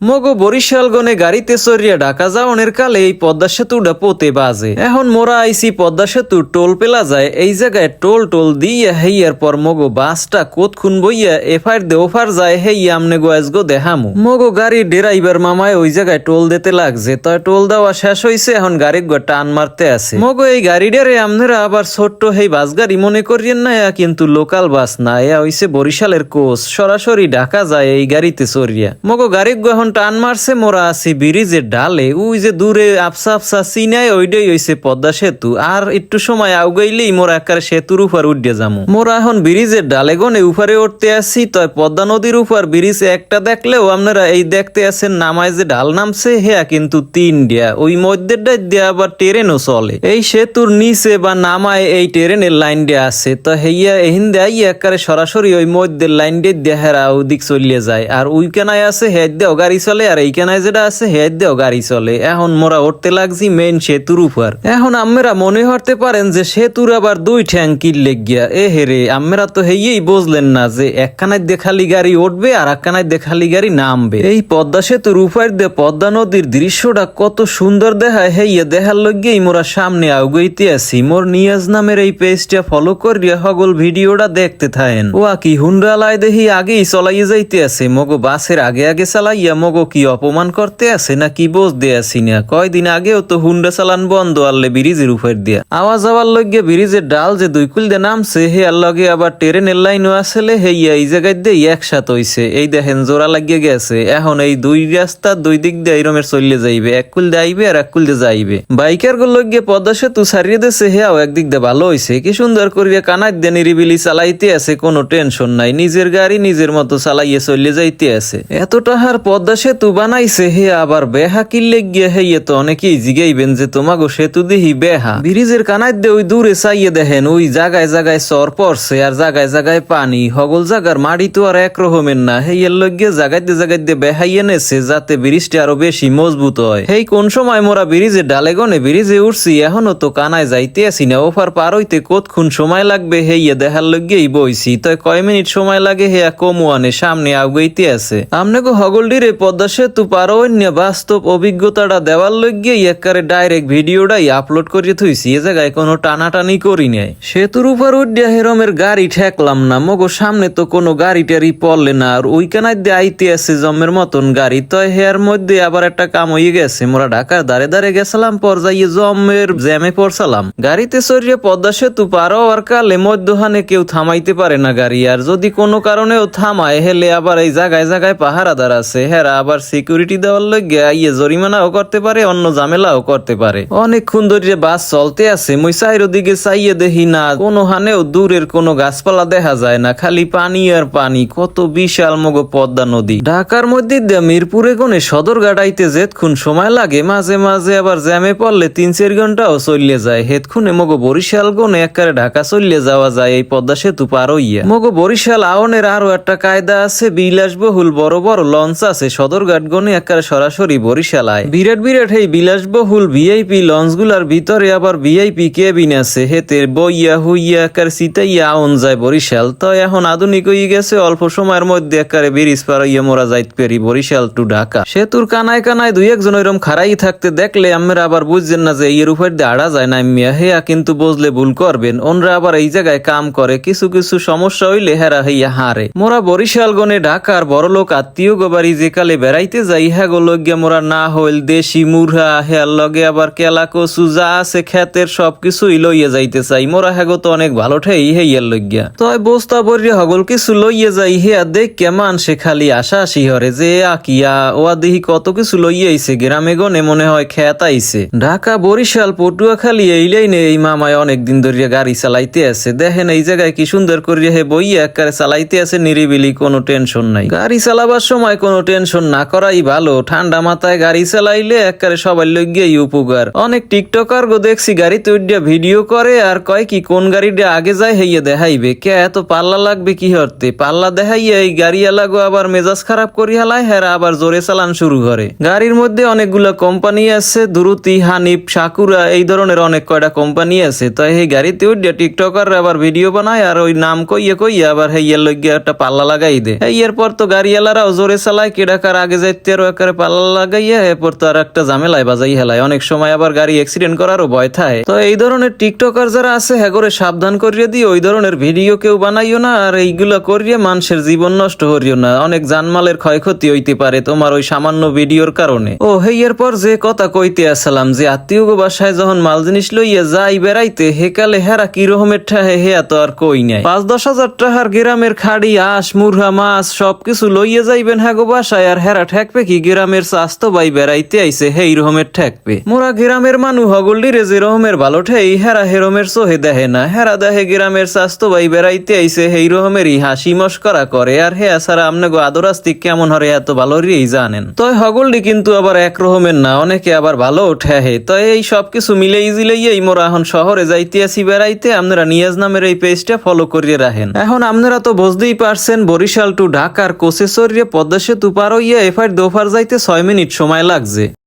মগো বরিশাল গনে গাড়িতে চড়িয়া ঢাকা যাওনের কালে এই পদ্মা সেতুটা পোতে বাজে। এখন মোরা আইসি পদ্মা সেতু, টোল পেলা যায়, এই জায়গায় টোল টোল দিয়া হেইয়ার পর মগো বাসটা কোত খুন বইয়া এফার দে ওফার যায় হেই আমনে গো আজগো দেহামু। মগো গাড়ির ড্রাইভার মামায় ওই জায়গায় টোল দিতে লাগছে তয় টোল দেওয়া শেষ হইছে, এখন গাড়ির গো টান মারতে আছে। মগো এই গাড়ি গাড়িটারে আমনেরা আবার ছোট্ট হেই বাস গাড়ি মনে করিয়েন না, এয়া কিন্তু লোকাল বাস না, এয়া হইছে বরিশালের কোচ, সরাসরি ঢাকা যায় এই গাড়িতে চড়িয়া। মগো গাড়ির গো এখন টান মারছে মোরা আছি ব্রিজের ডালে ওই যে দূরে আফসা আফসা সিনাই ওইটাই হইছে পদ্মা সেতু। আর একটু সময় আউগাইলেই মোরা একার সেতুর উপর উঠে যামু। মোরা এখন ব্রিজের ডালে গনে উপরে উঠতে আসি, তয় পদ্মা নদীর উপর ব্রিজ একটা দেখলেও আপনারা এই দেখতে আছেন নামায় যে ডাল নামছে, হেয়া কিন্তু তিন ডিয়া ওই মধ্যের দিয়া আবার ট্রেনও চলে। এই সেতুর নিচে বা নামায় এই ট্রেনের লাইন দিয়ে আছে তো হেইয়া এহিন দেয় একারে সরাসরি ওই মধ্যের লাইন দিয়ে দেহেরা ওদিক চলিয়ে যায়। আর ওই কেনায় আছে হেড দেও গাড়ি চলে আর এই কেনায় যেটা আছে হেড দেও গাড়ি চলে। এখন মোরা উঠতে লাগছি মেন সেতুর উপর। এখন আমরা মনে হতে পারেন যে সেতুর আবার দুই ঠ্যাং কিল্লে গিয়া। এ হেরে আমরা তো হেইয়েই বুঝলেন না যে একখানায় দেখালি গাড়ি উঠবে আর একখানায় দেখালি গাড়ি নামবে। এই পদ্মা সেতুর উপর দিয়ে পদ্মা নদীর দৃশ্যটা কত সুন্দর দেখায়। হেইয়া দেখার লগিয়েই মোরা সামনে আউগাইতে আছি। মোর নিয়াজ নামের এই পেজটা ফলো করিয়া হগল ভিডিওটা দেখতে থাকেন ওয়া কি হুন্ডা লাই দেখি আগেই চলাইয়ে যাইতে আছে। মগো বাসের আগে আগে চালাইয়া মগো কি অপমান করতে আছে না কি বোঝ দে আসি না? কয়দিন আগেও তো হুন্ডা চালান বন্ধ আনলে ব্রিজের উপর দিয়া। আওয়াজ আওয়ার লগে ব্রিজের ডাল যে দুই কুল দিয়ে নামছে, হে আর আবার ট্রেনের লাইনও আসলে হেইয়া এই জায়গায় দিয়ে একসাথ হইছে। এই দেখেন জোড়া লাগিয়ে গেছে। এখন এই দুই রাস্তা দুই দিক দিয়ে এইরমের চলিয়ে যাইবে। এক কুল দিয়ে আইবে আর এক কুল দিয়ে যাইবে। বাইকারগুলো গিয়ে পদ্মা সেতু সারিয়ে দেছে হেয়াও একদিক দিয়ে ভালো হইছে। কি সুন্দর করিয়া কানার দিয়ে নিরিবিলি চালাইতে আছে, কোনো টেনশন নাই। নিজের গাড়ি নিজের মতো চালাইয়ে চলিয়ে যাইতে আছে। এতটা হার পদ্মা সেতু বানাইছে, হে আবার বেহা কিল্লে গিয়ে হেয়ে তো অনেকেই জিগাইবেন যে তোমাগো সেতু দিহি বেহা। ব্রিজের কানার দে ওই দূরে চাইয়ে দেখেন, ওই জায়গায় জায়গায় সর পড়ছে আর জায়গায় জায়গায় পানি। হগল জাগার মাটি তো আর এক রকমের না হেয়ের লগে জায়গায় দিয়ে জায়গায় দিয়ে বেহাই এনেছে যাতে ব্রিজটা আরও বেশি মজবুত হয়। হেই কোন সময় মোরা ব্রিজে ডালে গনে ব্রিজে উঠছি, এখনও তো কানায় যাইতে আসি না, ওফার পার হইতে কতক্ষণ সময় লাগবে হেইয়া দেখার লগিয়েই বইছি তাই কয় মিনিট সময় লাগে হেয়া কমু আনে সামনে আগুইতে আছে। আমনে গো হগলডিরে পদ্মা সেতু পার অন্য বাস্তব অভিজ্ঞতাটা দেওয়ার লগিয়েই একবারে ডাইরেক্ট ভিডিওটাই আপলোড করিয়ে থইছি। এ জায়গায় কোনো টানাটানি করি নাই। সেতুর উপর উঠিয়া হেরমের গাড়ি ঠেকলাম না। মগো সামনে তো কোনো গাড়ি টাড়ি পড়লে না। আর ওই কানায় দিয়ে আইতে আছে জমের মতন গাড়ি। তো হেয়ার মধ্যে আবার একটা কাম হয়ে গেছে। মোরা ঢাকার দাঁড়ে দাঁড়ে গেছিলাম পর যাইয়ে জমের জ্যামে পড়ছিলাম। গাড়িতে চড়িয়ে পদ্মা সেতু পার হওয়ার কালে মধ্যখানে কেউ থামাইতে পারে না গাড়ি। আর যদি কোনো কারণেও থামায়, হেলে আবার এই জায়গায় জায়গায় পাহারাদার আছে। হেরা আবার সিকিউরিটি দেওয়ার লগে ইয়ে জরিমানাও করতে পারে, অন্য ঝামেলাও করতে পারে। অনেকক্ষণ ধরে বাস চলতে আছে মই চাইরো দিকে চাইয়ে দেখি না, কোনো হানেও দূরের কোনো গাছপালা দেখা যায় না, খালি পানি আর পানি, কত বিশাল মগো পদ্মা নদী। ঢাকার মধ্যে মিরপুরে গনে সদর গাড়াইতে যেতক্ষণ সময় লাগে, মাঝে মাঝে আবার জ্যামে পড়লে তিন চার ঘন্টাও চলিয়ে যায়। হেতক্ষণে মগো বরিশাল গনে একবারে ঢাকা চলিয়ে যাওয়া যায় এই পদ্মা সেতু পার হইয়া। মগো বরিশাল আওনের আরও একটা কায়দা আছে, বিলাসবহুল বড় বড় লঞ্চ আছে সদরঘাট গনে একবারে সরাসরি বরিশাল আয় বিরাট বিরাট এই বিলাসবহুল ভিআইপি লঞ্চগুলার ভিতরে আবার ভিআইপি কেবিন আছে। হেতে বইয়া হুইয়া একার সিটাইয়া আউন যায় বরিশাল। তো এখন আধুনিক হয়ে গেছে, অল্প সময়ের মধ্যে একারে ব্রিজ পার হইয়া মোরা যাইতে পারি বরিশাল টু ঢাকা। সেতুর কানায় কানায় দুই একজন ওইরকম খারাই থাকতে দেখলে আমরা আবার বুঝছেন না যে এর উপর দিয়ে আড়া যায় না মিয়া হেয়া কিন্তু বুঝলে ভুল করবেন। ওনরা আবার এই জায়গায় কাম করে, কিছু কিছু সমস্যা হইলে হেরা হইয়া হারে। মোরা বরিশাল গনে ঢাকার বড় লোক আত্মীয় গোবারি যে কালে বেড়াইতে যাই হ্যাগো লগ্যা মোরা না হইল দেশি মুরহা। হ্যার লগে আবার কেলা কসু যা আছে খ্যাতের সবকিছুই লইয়া যাইতে চাই। মোরা হ্যাগো তো অনেক ভালো ঠেই হেইয়ার লগ্যা তয় বস্তা বরি হগল কিছু লইয়া যাই। হে দেখ কেমন সে খালি আশা আসি হরে যে আকিয়া। ওয়া দেহি কত কিছু লইয়া আইছে। গ্রামে গনে মনে হয় খ্যাত আইছে। ঢাকা, বরিশাল পটুয়া খালি এইলাই নে এই মামায় অনেক দিন ধরিয়া গাড়ি চালাইতে আছে। দেখেন এই জায়গায় কি সুন্দর করিয়া হে বইয়া একারে চালাইতে আছে। নিরিবিলি কোনো টেনশন নাই। গাড়ি চালাবার সময় কোনো টেনশন না করাই ভালো। ঠান্ডা মাথায় গাড়ি চালাইলে একবারে সবাই লইগিয়াই উপকার। অনেক টিকটকার গো দেখছি গাড়িতে উঠিয়া ভিডিও করে আর কয় কি কোন গাড়িটা আগে যায় হইয়া দেখাইবে। কে এত পাল্লা লাগবে কি হরতে পাল্লা দেখাইয়া এই গাড়ি লাগো আবার মেজাজ খারাপ করি হালায়, হেরা আবার জোরে চালান শুরু করে। গাড়ির মধ্যে অনেকগুলা কোম্পানি আছে, দুরুতি, হানিফ, সাকুরা, এই ধরনের অনেক কয়টা কোম্পানি আছে। তাই এই গাড়িতে উঠিয়া টিকটকার আবার ভিডিও বানায় আর ওই নাম কইয়া কইয়া আবার হেইয়ার লইগিয়া একটা পাল্লা লাগাই দে এই এরপর তো গাড়িওয়ালারাও জোরে চালায়, কেডা ঢাকার আগে যাইতে আরও একারে পাল্লা লাগাইয়া এরপর তো আর একটা ঝামেলায় বাজাই হেলায়। অনেক সময় আবার গাড়ি অ্যাক্সিডেন্ট করারও ভয় থাকে। তো এই ধরনের টিকটকার যারা আছে, হ্যাগরে সাবধান করিয়ে দিয়ে ওই ধরনের ভিডিও কেউ বানাইও না আর এইগুলা করিয়ে মানুষের জীবন নষ্ট করিও না। অনেক জানমালের ক্ষয়ক্ষতি হইতে পারে তোমার ওই সামান্য ভিডিওর কারণে। ও হেই এরপর যে কথা কইতে আসলাম, যে আত্মীয় বাসায় যখন মাল জিনিস লইয়া যাই বেড়াইতে, হেকালে হেরা কি রকমের ঠাহে হেয়া তো আর কই নাই। পাঁচ দশ হাজার টাকার গ্রামের খাড়ি আস মুরহা, মাছ সবকিছু লইয়া যাইবেন হ্যাগো বাসায়। হেরা ঠেকবে কি? গ্রামের স্বাস্থ্য বাই বেড়াইতে আইছে, হেই রকমের ঠেকবে। মোরা গ্রামের মানু হগল্ডি রে যে রকমের ভালো ঠেই, হেরা হেরমের সোহে দেহে না। হেরা দেহে গ্রামের স্বাস্থ্য বাই বেড়াইতে আইছে, হেই রকমেরই হাসি মস্করা করে। আর হে সারা আমনে গো আদরাস্তিক কেমন হরে এত ভালো রেই জানেন। তয় হগল্ডি কিন্তু আবার এক রকমের না, অনেকে আবার ভালো ওঠে হে তো এই সব কিছু মিলে ইজিলেই মোরা এখন শহরে যাইতে আসি বেড়াইতে আপনারা নিয়াজ নামের এই পেজটা ফলো করিয়ে রাখেন। এখন আপনারা তো বুঝতেই পারছেন, বরিশাল টু ঢাকার কোসেসরিয়ে পদ্মা সেতু পার হইয়া এফআইআর দোফার যাইতে ছয় মিনিট সময় লাগছে।